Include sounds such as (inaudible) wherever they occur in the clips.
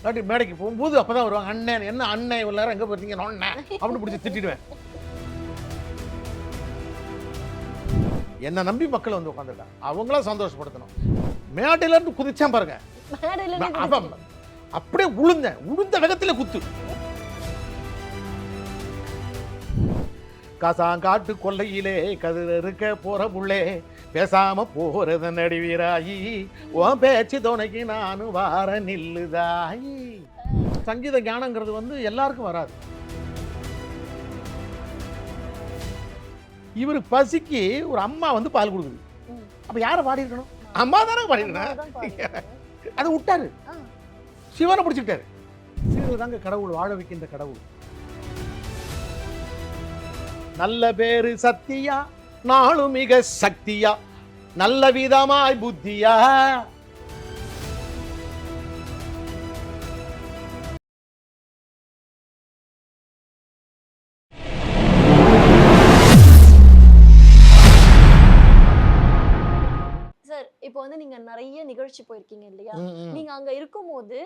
இல்லாட்டி மேடைக்கு போகும்போது அப்போ தான் வருவாங்க அண்ணன் என்ன அண்ணன் இவ்வளோ நேரம் எங்கே போயிருந்தீங்க நொண்ணே அப்படின்னு பிடிச்சி திட்டிடுவேன். என்னை நம்பி மக்கள் வந்து உட்காந்துருக்காங்க அவங்களும் சந்தோஷப்படுத்தணும். மேடையில இருந்து குதிச்சேன் பாருங்க. அவன் அப்படியே உளுந்தேன். உளுந்த வேகத்தில் குத்து. காசாங்காட்டு கொல்லையிலே கதிர் இருக்க போற புள்ளே பேசாம போறது நடிவீராயி உன் பேச்சு துணைக்கு நானும் வார நில்லுதாயி. சங்கீத ஞானங்கிறது வந்து எல்லாருக்கும் வராது. இவர் பசிக்கு ஒரு அம்மா வந்து பால் கொடுக்குது. அப்ப யாரை பாடி இருக்கணும் அம்மா தானே பாடி இருக்கணும் அம்மாதான் பாடியிருக்காங்க. அதை விட்டாரு. சிவனை பிடிச்சிக்கிட்டாரு சீரியல் தாங்க கடவுள் வாழ வைக்கின்ற கடவுள். நல்ல பேரு சத்தியா நாளும் மிக சக்தியா. நல்ல விதமாய் புத்தியா சார் இப்போ வந்து நீங்க நிறைய நிகழ்ச்சி போயிருக்கீங்க இல்லையா. நீங்க அங்க இருக்கும்போது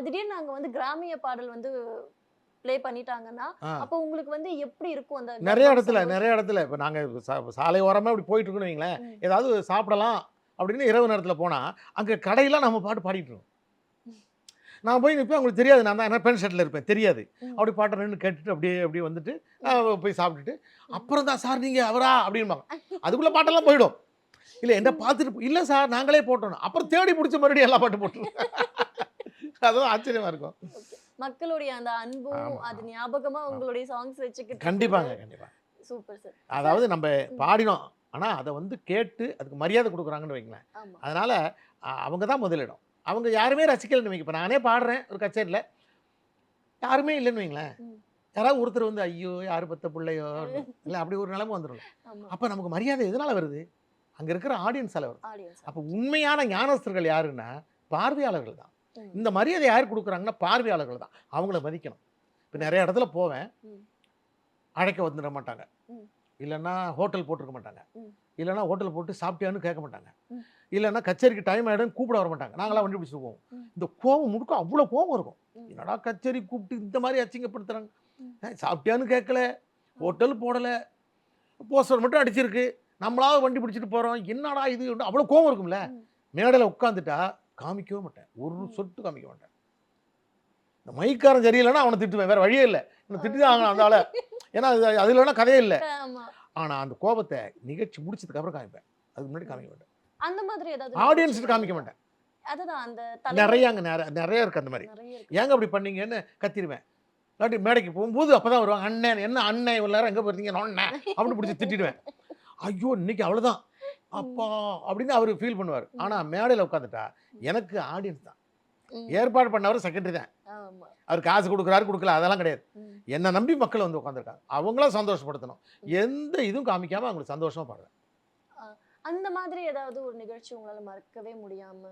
திடீர்னு அங்க வந்து கிராமிய பாடல் வந்து ப்ளே பண்ணிட்டாங்கன்னா. அப்போ உங்களுக்கு வந்து எப்படி இருக்கும் அந்த நிறைய இடத்துல? நிறைய இடத்துல இப்போ நாங்கள் சாலை ஓரமாக இப்படி போயிட்டு இருக்கோம்னு வைங்களேன். ஏதாவது சாப்பிடலாம் அப்படின்னு இரவு நேரத்தில் போனால் அங்கே கடையெல்லாம் நம்ம பாட்டு பாடிட்டு இருக்கோம் நான் போய் நிற்பேன் உங்களுக்கு தெரியாது நான் தான் பென் ஷர்ட்டில் இருப்பேன் தெரியாது. அப்படி பாட்டை நின்று கேட்டுட்டு அப்படியே அப்படியே வந்துட்டு போய் சாப்பிட்டுட்டு அப்புறம் தான் சார் நீங்கள் அவரா? அப்படிம்பாங்க (laughs) அதுக்குள்ளே பாட்டெல்லாம் போயிடும். இல்லை என்ன பார்த்துட்டு இல்லை சார் நாங்களே போட்டோம் அப்புறம் தேடி பிடிச்ச மறுபடியும் எல்லா பாட்டு போட்டுருவோம். (laughs) அதுவும் ஆச்சரியமாக இருக்கும். மக்களுடைய அந்த அன்பும் அது. ஞாபகமா உங்களுடைய சாங்ஸ் வச்சுக்கிட்டு கண்டிப்பாங்க கண்டிப்பாக சூப்பர் சார். அதாவது நம்ம பாடினோம் ஆனால் அதை வந்து கேட்டு அதுக்கு மரியாதை கொடுக்குறாங்கன்னு வைங்களேன். அதனால் அவங்க தான் முதலிடம். அவங்க யாருமே ரசிக்கலைன்னு வைங்க. இப்போ நானே பாடுறேன் ஒரு கச்சேரியில். யாருமே இல்லைன்னு வைங்களேன். யாராவது ஒருத்தர் வந்து ஐயோ யார் பத்த பிள்ளையோ? (laughs) இல்லை அப்படி ஒரு நிலைமை வந்துடும் அப்போ நமக்கு மரியாதை எதனால் வருது? அங்கே இருக்கிற ஆடியன்ஸால் வருது. அப்போ உண்மையான ஞானஸ்தர்கள் யாருன்னா பார்வையாளர்கள் தான். இந்த மரியாதை யார் கொடுக்குறாங்கன்னா பார்வையாளர்கள் தான். அவங்கள மதிக்கணும். இப்போ நிறைய இடத்துல போவேன். அழைக்க வந்துட மாட்டாங்க. இல்லைன்னா ஹோட்டல் போட்டிருக்க மாட்டாங்க. இல்லைன்னா ஹோட்டல் போட்டு சாப்பிட்டியான்னு கேட்க மாட்டாங்க. இல்லைன்னா கச்சேரிக்கு டைம் ஆகிடும் கூப்பிட வர மாட்டாங்க. நாங்களாம் வண்டி பிடிச்சிட்டு போவோம். இந்த கோவம் முழுக்க அவ்வளோ கோவம் இருக்கும். என்னடா கச்சேரி கூப்பிட்டு இந்த மாதிரி. ஏய், சாப்பிட்டியான்னு கேட்கல. ஹோட்டல் போடலை. போஸ்டர் மட்டும் அடிச்சிருக்கு. நம்மளாவது வண்டி பிடிச்சிட்டு போகிறோம் என்னடா இது? அவ்வளோ கோவம் இருக்கும்ல. மேடையில் உட்காந்துட்டா காமிக்கவே மாட்டேன். ஒரு சொட்டு காமிக்க மாட்டேன். இந்த மைக்காரன் சரியில்லைன்னா அவனை திட்டுவேன். வேற வழியே இல்லை. இவனை திட்டி தான் ஆகணும் அந்த ஆளை ஏன்னா அது அது இல்லைன்னா கதையே இல்லை. ஆனால் அந்த கோபத்தை நிகழ்ச்சி முடிச்சதுக்கு அப்புறம் காமிப்பேன். அதுக்கு முன்னாடி காமிக்க மாட்டேன். அந்த மாதிரி ஏதாவது ஆடியன்ஸுக்கு காமிக்க மாட்டேன். அதுதான் அந்த நிறைய அங்கே நிறைய நிறைய இருக்குது அந்த மாதிரி. இருக்கு. ஏங்க அப்படி பண்ணீங்கன்னு கத்திடுவேன் இல்லாட்டி மேடைக்கு போகும்போது அப்போ தான் வருவாங்க அண்ணன் என்ன அண்ணன்? இவ்வளோ நேரம் எங்கே போயிருந்தீங்க? நொண்ணே அப்படின்னு பிடிச்சி திட்டிடுவேன். ஐயோ இன்னைக்கு அவ்வளோதான் அப்பா அப்படின்னு அவர் ஃபீல் பண்ணுவார். ஆனால் மேடையில் உட்காந்துட்டா எனக்கு ஆடியன்ஸ் தான். ஏற்பாடு பண்ணவர் செகண்டரி தான். அவர் காசு கொடுக்குறாரு கொடுக்கல அதெல்லாம் கிடையாது. என்னை நம்பி மக்கள் வந்து உட்காந்துருக்காங்க அவங்களும் சந்தோஷப்படுத்தணும். எந்த இதுவும் காமிக்காம அவங்களுக்கு சந்தோஷமா பாடுறேன் அந்த மாதிரி ஏதாவது ஒரு நிகழ்ச்சி உங்களால மறக்கவே முடியாம?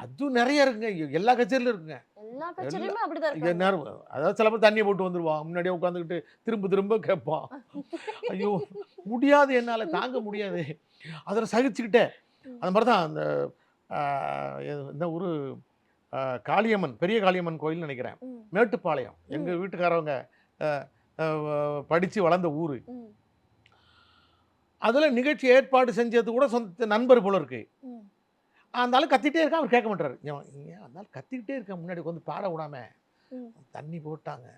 அது நிறைய இருக்குங்க. எல்லா கச்சேரியிலும் இருக்குங்க. எல்லா கச்சேரியுமே அப்படிதான் அதாவது சில பேர் தண்ணியை போட்டு வந்துருவான். முன்னாடியே உட்காந்துக்கிட்டு திரும்ப திரும்ப கேட்பான். ஐயோ முடியாது என்னால் தாங்க முடியாது. அதில் சகிச்சுக்கிட்டே அந்த மாதிரி தான் அந்த இந்த ஊர் காளியம்மன் பெரிய காளியம்மன் கோயில்னு நினைக்கிறேன். மேட்டுப்பாளையம். எங்கள் வீட்டுக்காரவங்க படித்து வளர்ந்த ஊர். அதில் நிகழ்ச்சி ஏற்பாடு செஞ்சது கூட சொந்த நண்பர் போல இருக்கு. ஆளு கத்திட்டே இருக்கா அவர் கேட்க மாட்டாரு. ஆள் கத்திக்கிட்டே இருக்க முன்னாடி வந்து பாட விடாம. தண்ணி போட்டாங்க.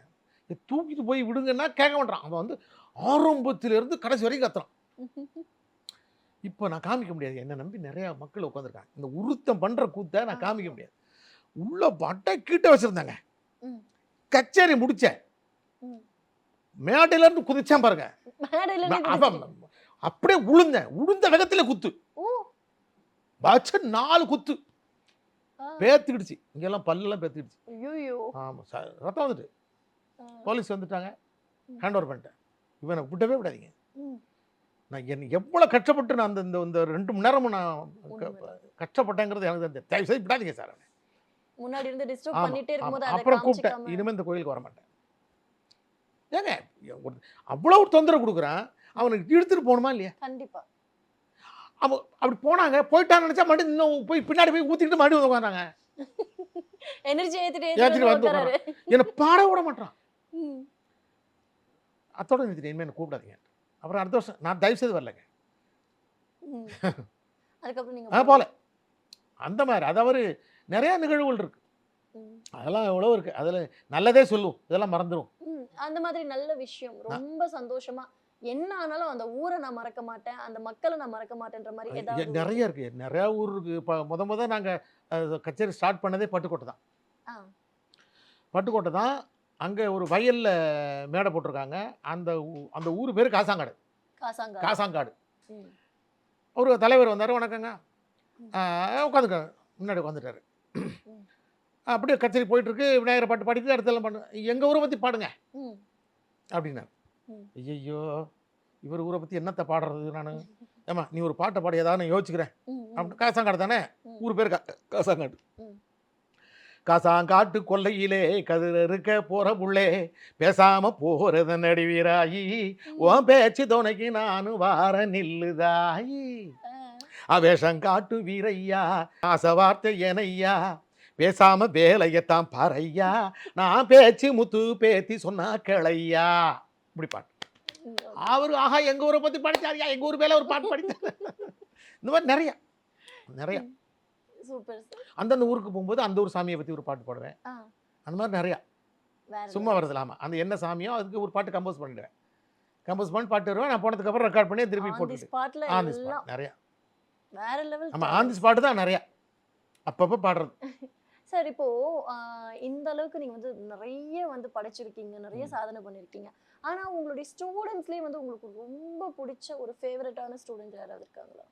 தூக்கிட்டு போய் விடுங்கன்னா கேட்க மாட்டான். அவன் வந்து ஆரம்பத்திலிருந்து கடைசி வரைக்கும் கத்துறான். இப்போ நான் காமிக்க முடியாது. என்னை நம்பி நிறைய மக்கள் உட்காந்துருக்காங்க இந்த உருத்தம் பண்ற கூத்தை நான் காமிக்க முடியாது. உள்ள பட்டை கீட்ட வச்சிருந்தாங்க. கச்சேரி முடிச்சேன். ம். மேடையில இருந்து குதிச்சேன் பாருங்க. அப்படியே உளுந்தேன். உளுந்த வேகத்துல குத்து. வச்ச நாலு குத்து. பேத்துக்கிடுச்சு. இங்கெல்லாம் பல்லெல்லாம் பேத்துக்கிடுச்சு. ஆமாம் சார் ரத்தம் வந்துட்டு. போலீஸ் வந்துட்டாங்க. ஹேண்ட் ஓவர் பண்ணிட்டேன். இவனை விட்டவே விடாதீங்க. நான் என் எவ்வளோ கஷ்டப்பட்டு நான் அந்த இந்த இந்த ரெண்டு மணி நேரமும் நான். கஷ்டப்பட்டேங்கிறது எனக்கு தெரியாது தயவு செய்து விடாதீங்க சார் முன்னாடி இருந்து டிஸ்டர்ப் பண்ணிட்டே. இருக்கும்போது அப்புறம் கூப்பிட்டேன். இனிமேல் இந்த கோயிலுக்கு வர மாட்டேன். ஏங்க ஒரு- அவ்வளவு தொந்தரவு கொடுக்குறான். அவனுக்கு இழுத்துட்டு போகணுமா இல்லையா? கண்டிப்பா. அவன் அப்படி போனாங்க. போயிட்டான்னு நினச்சா மறுபடியும் இன்னும் போய் பின்னாடி போய் ஊற்றிக்கிட்டு மறுபடியும் உட்காந்தாங்க எனர்ஜி ஏத்திட்டு ஏத்திட்டு ஏத்திட்டு வந்து என்னை பாட விட மாட்டான். அத்தோட நிறுத்திட்டு இனிமேல் கூப்பிடாதீங்க. அப்புறம் அடுத்த வருஷம் நான் தயவு செய்து வரலைங்க. (laughs) அதுக்கப்புறம் ஆ போல அந்த மாதிரி அது அவர் நிறைய நிகழ்வுகள் இருக்கு ம். அதெல்லாம் எவ்வளோ இருக்கு அதில் நல்லதே சொல்லும் இதெல்லாம் மறந்துடும். அந்த மாதிரி நல்ல விஷயம் ரொம்ப சந்தோஷமா என்ன ஆனாலும் அந்த ஊரை நான் மறக்க மாட்டேன் அந்த மக்களை நான் மறக்க மாட்டேன்ற மாதிரி நிறைய இருக்கு நிறைய ஊர் இருக்கு இப்போ முத முத நாங்கள் கச்சேரி ஸ்டார்ட் பண்ணதே பட்டுக்கோட்டை தான். பட்டுக்கோட்டை தான் அங்கே ஒரு வயலில் மேடை போட்டிருக்காங்க அந்த அந்த ஊர் பேர் காசாங்காடு காசாங்கா காசாங்காடு. ஒரு தலைவர் வந்தார் வணக்கங்க உட்காந்துக்க முன்னாடி உட்காந்துட்டாரு. அப்படியே கச்சேரி போயிட்டு இருக்கு விநாயகர் பாட்டு பாடிட்டு அடுத்தெல்லாம் பண்ணு எங்கள் ஊரை பற்றி பாடுங்க. அப்படின்னாரு. ஐயோ இவர் ஊரை பற்றி என்னத்தை பாடுறது நான் ஏம்மா நீ ஒரு பாட்டை பாடி ஏதாவது யோசிச்சுக்கிறேன் ம். ம். அப்படி காசாங்காடு தானே. ஊர் பேர் கா- காசாங்காடு. காசாங்காட்டு கொல்லையிலே கதிர் இருக்க போற புள்ளே பேசாம போறது நடிவீராயி உன் பேச்சு துணைக்கு நானும் வார நில்லுதாயி. அவேஷம் காட்டு வீரையா ஆசை வார்த்தை எனையா பேசாம வேலையத்தான் பாறையா நான் பேச்சு முத்து பேத்தி சொன்னா கிளையா? இப்படி பாட்டு. அவரு ஆஹா எங்க ஊரை பத்தி படிச்சாரியா? எங்க ஊர் மேல ஒரு பாட்டு படிச்சாரு. இந்த மாதிரி நிறைய நிறைய. சூப்பர் அந்தந்த ஊருக்கு போகும்போது அந்த ஊர் சாமியை பத்தி ஒரு பாட்டு பாடுவேன். அந்த மாதிரி நிறைய. சும்மா வருது இல்லாம அந்த என்ன சாமியோ அதுக்கு ஒரு பாட்டு கம்போஸ் பண்ணிடுவேன். கம்போஸ் பண்ணி பாட்டு வருவேன். நான் போனதுக்கு அப்புறம் ரெக்கார்ட் பண்ணி திருப்பி ஸ்பாட்ல ஆன் தி ஸ்பாட் நிறைய. வேற லெவல் ஆமா. ஆன் தி ஸ்பாட் தான் நிறைய. அப்பப்போ பாடுறது. (laughs) சார் இப்போ இந்த அளவுக்கு நீங்க வந்து நிறைய வந்து படைச்சிருக்கீங்க. நிறைய. சாதனை பண்ணிருக்கீங்க. ஆனா உங்களுடைய ஸ்டூடெண்ட்ஸ்லயே வந்து உங்களுக்கு ரொம்ப பிடிச்ச ஒரு ஃபேவரட்டான ஸ்டூடெண்ட் யாராவது இருக்காங்களா?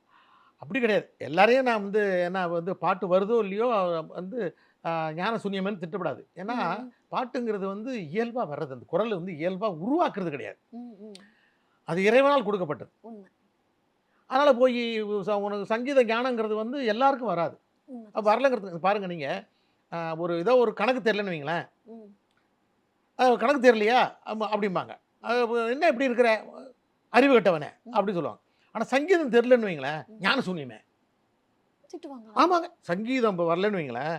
அப்படி கிடையாது. எல்லாரையும் நான் வந்து என்ன வந்து பாட்டு வருதோ இல்லையோ வந்து ஞான சூன்யமன்னு திட்டப்படாது. ஏன்னா பாட்டுங்கிறது வந்து இயல்பாக வர்றது. அந்த குரல் வந்து இயல்பாக உருவாக்குறது கிடையாது. அது இறைவனால் கொடுக்கப்பட்டது. அதனால் போய் உனக்கு சங்கீத ஞானங்கிறது வந்து எல்லாருக்கும் வராது. வரலங்கிறது பாருங்க நீங்கள் ஒரு ஏதோ ஒரு கணக்கு தெரியலன்னு வைங்களேன். கணக்கு தெரியலையா? அப்படிம்பாங்க. என்ன இப்படி இருக்கிற? அறிவு கட்டவனே அப்படி சொல்லுவாங்க. ஆனால் சங்கீதம் தெரியலன்னு வைங்களேன். ஞான சூன்யமே. திட்டுவாங்க. ஆமாங்க. சங்கீதம் இப்போ வரலன்னு வைங்களேன்.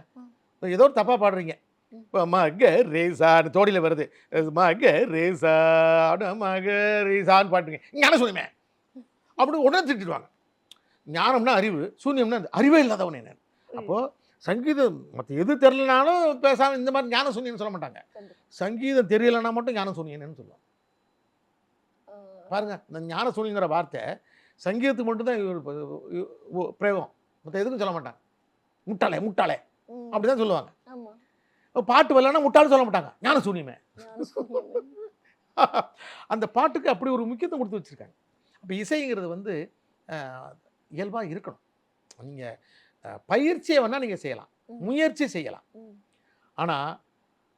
ஏதோ ஒரு தப்பாக பாடுறீங்க. இப்போ மக ரேசான்னு தோடியில் வருது. மக ரேசா அப்படின்னு மக ரேசான்னு பாட்டுங்க. ஞான சூன்யமே. அப்படி உடனே திட்டிடுவாங்க. ஞானம்னா அறிவு சூன்யம்னா அறிவே இல்லாதவனே நான். அப்போது சங்கீதம் மற்ற எது தெரிலனாலும் பேசாமல் இந்த மாதிரி ஞான சூன்யன்னு சொல்ல மாட்டாங்க. சங்கீதம் தெரியலைன்னா மட்டும் ஞான சூன்யன்னு சொல்லுவாங்க. பாருங்க இந்த ஞான சூன்யங்கிற வார்த்தை சங்கீதத்துக்கு மட்டும்தான் இவர் பிரயோகம். மற்ற எதுக்கும் சொல்ல மாட்டாங்க. முட்டாளே முட்டாளே. ம், அப்படி தான் சொல்லுவாங்க பாட்டு வரலன்னா முட்டாள்னு சொல்ல மாட்டாங்க. ஞான சூன்யமே. (laughs) அந்த பாட்டுக்கு அப்படி ஒரு முக்கியத்துவம் கொடுத்து வச்சுருக்காங்க. அப்போ இசைங்கிறது வந்து இயல்பாக இருக்கணும். நீங்கள் பயிற்சியை வேணால் நீங்கள் செய்யலாம். முயற்சி செய்யலாம். ஆனால்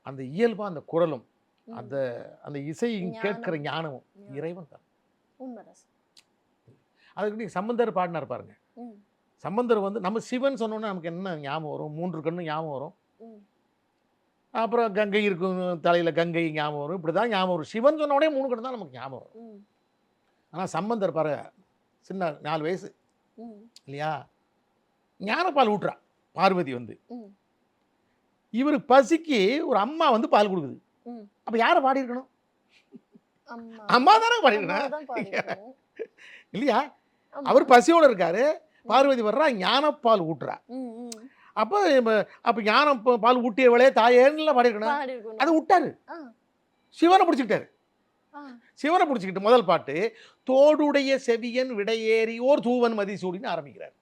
அந்த இயல்பாக அந்த குரலும். அந்த அந்த இசை ஞானம். கேட்கிற ஞானமும் ஞானம். இறைவன் தான். அதுக்கு நீங்கள் சம்பந்தர் பாடினார் பாருங்க. சம்பந்தர் வந்து நம்ம சிவன் சொன்னோன்னா நமக்கு என்ன ஞாபகம் வரும்? மூன்று கண்ணு ஞாபகம் வரும். அப்புறம் கங்கை இருக்கும் தலையில் கங்கை ஞாபகம் வரும். இப்படி தான் ஞாபகம் வரும். சிவன் சொன்ன உடனே மூணு கண்ணு தான் நமக்கு ஞாபகம் வரும். ஆனால் சம்பந்தர் பாரு சின்ன நாலு வயசு. இல்லையா? ஞானப்பால் ஊட்டுறா பார்வதி வந்து. இவர் பசிக்கு ஒரு அம்மா வந்து பால் கொடுக்குது. அப்போ யாரை பாடியிருக்கணும்? அம்மா. அம்மா தானே பாடியிருக்கணும். இல்லையா. அவர் பசியோட இருக்காரு. பார்வதி வர்றா ஞானப்பால் ஊட்டுறா. அப்போ அப்போ ஞானம் பால் ஊட்டியவளே தாயேன்னு பாடியிருக்கணும். அது விட்டாரு. சிவனை பிடிச்சிக்கிட்டாரு. சிவனை பிடிச்சிக்கிட்டு முதல் பாட்டு தோடுடைய செவியன் விடையேறியோர் தூவன் மதிசூடின்னு ஆரம்பிக்கிறார்.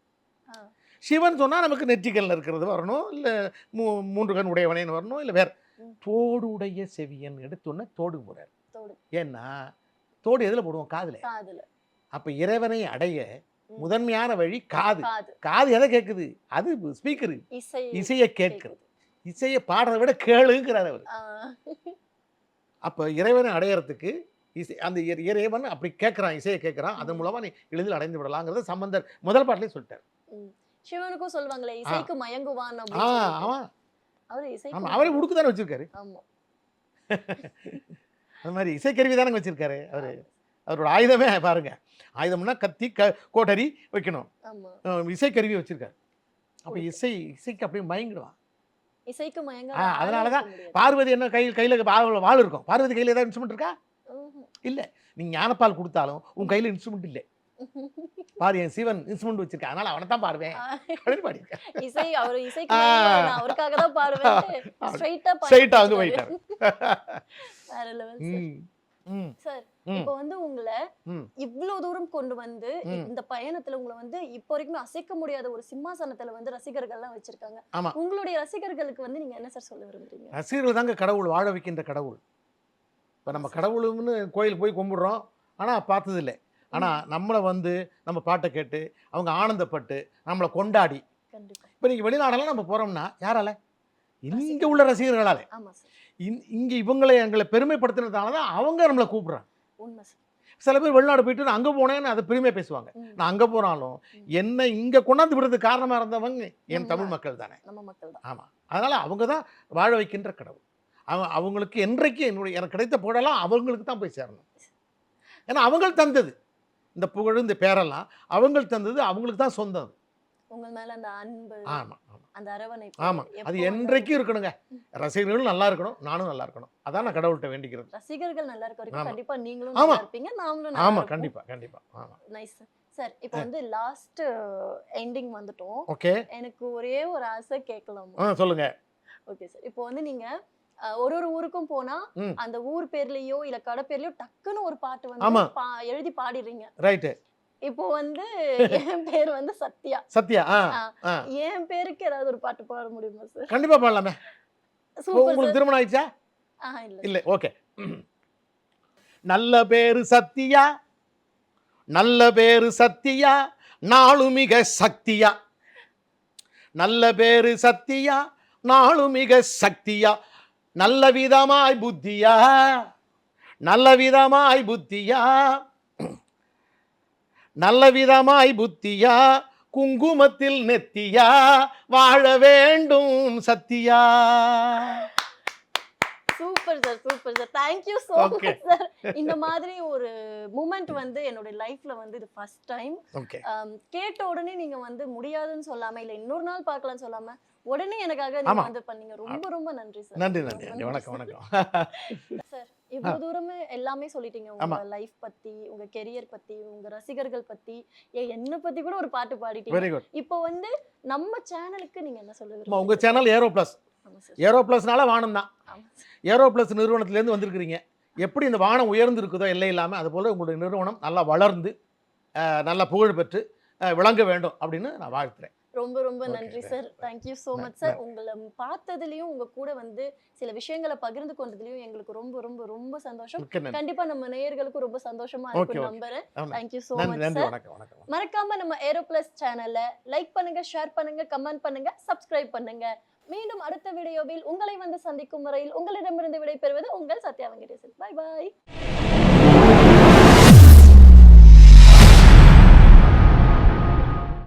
ஆ. சிவன் சொன்னால் நமக்கு நெற்றிக்கல்ல இருக்கிறது வரணும் இல்லை மூ மூன்று கண் உடையவனேன்னு வரணும் இல்லை வேற. தோடுடைய செவியன் எடுத்தோன்னே தோடு போகிறார் தோடு. ஏன்னா தோடு எதில் போடுவோம்? காதில். காதுல. அப்போ இறைவனை அடைய. முதன்மையான வழி காது. காது. எதை கேட்குது அது ஸ்பீக்கரு. இசை இசையை கேட்குறது. இசையை பாடுறதை விட கேளுங்கிறார் அவர். அப்போ இறைவனை அடையறதுக்கு இசை அந்த இறை- இறைவன் அப்படி கேட்குறான் இசையை கேட்குறான் அதன் மூலமாக நீ எளிதில் அடைந்து விடலாங்கிறத சம்பந்தர் முதல் பாட்டிலே சொல்லிட்டார். சிவனுக்கும் சொல்லுவாங்களே இசைக்கு மயங்குவான் ஆ சொல்லிட்டு. ஆமாம் அவரு ஆமாம் உடுக்கு தானே வச்சிருக்காரு. ஆமா. (laughs) அந்த மாதிரி இசைக்கருவி தானே வச்சிருக்காரு அவர். அவரோட ஆயுதமே பாருங்க. ஆயுதம்னா கத்தி க கோட்டரி வைக்கணும். இசைக்கருவி வச்சிருக்காரு. அப்போ இசை இசைக்கு அப்படியே மயங்கிடுவான் இசைக்கு மயங்க முடியாது. பார்வதி என்ன கையில் கையில் வாழ் இருக்கும். பார்வதி கையில் ஏதாவது இன்ஸ்ட்ருமெண்ட் இருக்கா. இல்லை. நீ ஞானப்பால் கொடுத்தாலும் உன் கையில் இன்ஸ்ட்ருமெண்ட் இல்லை. (laughs) பாரு என் சிவன் இன்ஸ்ட்ருமெண்ட் வச்சிருக்கேன். அதனால அவனை தான் பாடுவேன் இசை அவர் நான் அவருக்காக தான் பாடுவேன் ஸ்ட்ரைட்டா (laughs) ஆ வந்து போயிட்டாரு. சார். (laughs) இப்போ வந்து உங்களை. இவ்வளவு தூரம் கொண்டு வந்து. இந்த பயணத்துல உங்களை வந்து இப்போ வரைக்குமே அசைக்க முடியாத ஒரு சிம்மாசனத்துல வந்து ரசிகர்கள்லாம் வச்சிருக்காங்க. ஆமா. உங்களுடைய ரசிகர்களுக்கு வந்து நீங்க என்ன சார் சொல்ல விரும்புறீங்க? ரசிகர்கள் தாங்க கடவுள் வாழ வைக்கின்ற கடவுள். இப்போ நம்ம கடவுளுன்னு கோயிலுக்கு போய் கும்பிடுறோம். ஆனால் பார்த்ததில்லை. ஆனால் நம்மளை வந்து நம்ம பாட்டை கேட்டு அவங்க ஆனந்தப்பட்டு நம்மளை கொண்டாடி. இப்போ நீங்கள் வெளிநாடெல்லாம் நம்ம போகிறோம்னா யாரால? இங்கே உள்ள ரசிகர்களால. இந் இங்கே இவங்களை எங்களை பெருமைப்படுத்தினதால தான் அவங்க நம்மளை கூப்பிட்றாங்க. உண்மை சார். சில பேர் வெளிநாடு போயிட்டு நான் அங்கே போனேன்னு அதை பெருமையாக பேசுவாங்க. நான் அங்கே போனாலும். என்னை இங்கே கொண்டாந்து விடுறதுக்கு காரணமாக இருந்தவங்க என் தமிழ் மக்கள் தானே. நம்ம மக்கள் தான். ஆமாம் அதனால் அவங்க தான் வாழ வைக்கின்ற கடவுள். அவன் அவங்களுக்கு என்றைக்கு என்னுடைய எனக்கு கிடைத்த புகழெல்லாம் அவங்களுக்கு தான் போய் சேரணும். ஏன்னா அவங்கள் தந்தது. இந்த புகழ் இந்த பேரெல்லாம் அவங்கள் தந்தது அவங்களுக்கு தான் சொந்தம். உங்க மேல அந்த அன்பு ஆமாம் அந்த அரவணைப்பு எப்போ அது என்றைக்கும் இருக்கணுங்க. ரசிகர்களும் நல்லா இருக்கணும் நானும் நல்லா இருக்கணும். அதான் நான் கடவுள்கிட்ட வேண்டிக்கிறது. ரசிகர்கள் நல்லா இருக்க வரைக்கும் ஆமா. கண்டிப்பா நீங்களும் ஆமா. நல்லா இருப்பீங்க நாமளும் இருப்போம். கண்டிப்பாக கண்டிப்பாக ஆமாம் நைஸ் சார் இப்போ வந்து லாஸ்ட் எண்டிங் வந்துட்டோம். ஓகே. எனக்கு ஒரே ஒரு ஆசை கேட்கலாமா. ஆ சொல்லுங்கள் ஓகே சார் இப்போ வந்து நீங்க ஒரு ஒரு ஊருக்கும் போனா. அந்த ஊர் பேர்லயோ இல்ல கடை பேர்லயோ டக்குன்னு ஒரு பாட்டு வந்து ஆமா. எழுதி பாடிடுறீங்க. ரைட்டு இப்போ வந்து (laughs) என் பேர் வந்து சத்யா. சத்யா என் பேருக்கு ஏதாவது ஒரு பாட்டு பாட முடியுமா சார் கண்டிப்பாக பாடலாமே. உங்களுக்கு திருமணம் ஆயிடுச்சா? இல்ல. ஓகே. நல்ல பேரு சத்தியா நல்ல பேரு சத்தியா நாளு மிக சக்தியா. நல்ல பேரு சத்தியா நாளு மிக சக்தியா. நல்ல விதமாய் புத்தியா நல்ல விதமாய் புத்தியா. நல்ல விதமாய் புத்தியா குங்குமத்தில் நெத்தியா வாழ வேண்டும் Sathya. Super sir super sir. Thank you so. Much sir. இந்த மாதிரி ஒரு மூமெண்ட் வந்து என்னோட லைஃப்ல வந்து இது ஃபர்ஸ்ட் டைம் கேட்ட உடனே நீங்க வந்து முடியாதுன்னு சொல்லாம இல்ல இன்னொரு நாள் பார்க்கலாம்னு சொல்லாம உடனே எனக்காக நீங்க. வந்து பண்ணீங்க. ரொம்ப ரொம்ப நன்றி சார். நன்றி நன்றி. நன்றி. வணக்கம் வணக்கம். சார் இவ்வளவு தூரமே எல்லாமே சொல்லிட்டீங்க. உங்க லைஃப் பத்தி உங்க கெரியர் பத்தி உங்க ரசிகர்கள் பத்தி. என்ன பத்தி கூட ஒரு பாட்டு பாடிட்டீங்க. இப்போ வந்து நம்ம சேனலுக்கு நீங்க என்ன சொல்ல உங்க சேனல் ஏரோ ப்ளஸ் ஏரோ ப்ளஸ்னால வானம் தான். ஏரோ ப்ளஸ் நிறுவனத்திலேருந்து வந்திருக்கிறீங்க. எப்படி இந்த வானம் உயர்ந்து இருக்குதோ எல்லை இல்லாமல் அதுபோல் உங்களுடைய நிறுவனம் நல்லா வளர்ந்து நல்லா புகழ் பெற்று விளங்க வேண்டும் அப்படின்னு நான் வாழ்த்துறேன். ரொம்ப ரொம்ப நன்றி sir thank you so much sir உங்களை பார்த்ததுலயும் உங்க கூட வந்து சில விஷயங்களை பகிர்ந்து கொண்டதுலயும் எங்களுக்கு ரொம்ப ரொம்ப ரொம்ப சந்தோஷம். கண்டிப்பா நம்ம நேயர்களுக்கும் ரொம்ப சந்தோஷமா இருக்கும். நம்புறேன். தேங்க்யூ ஸோ மச் சார் மறக்காம நம்ம ஏரோ பிளஸ் சேனல்ல லைக் பண்ணுங்க ஷேர் பண்ணுங்க கமெண்ட் பண்ணுங்க சப்ஸ்கிரைப் பண்ணுங்க. மீண்டும் அடுத்த வீடியோவில் உங்களை வந்து சந்திக்கும் வரையில் உங்களிடமிருந்து விடைபெறுவது உங்கள் சத்யா வெங்கடேசன் பை பாய்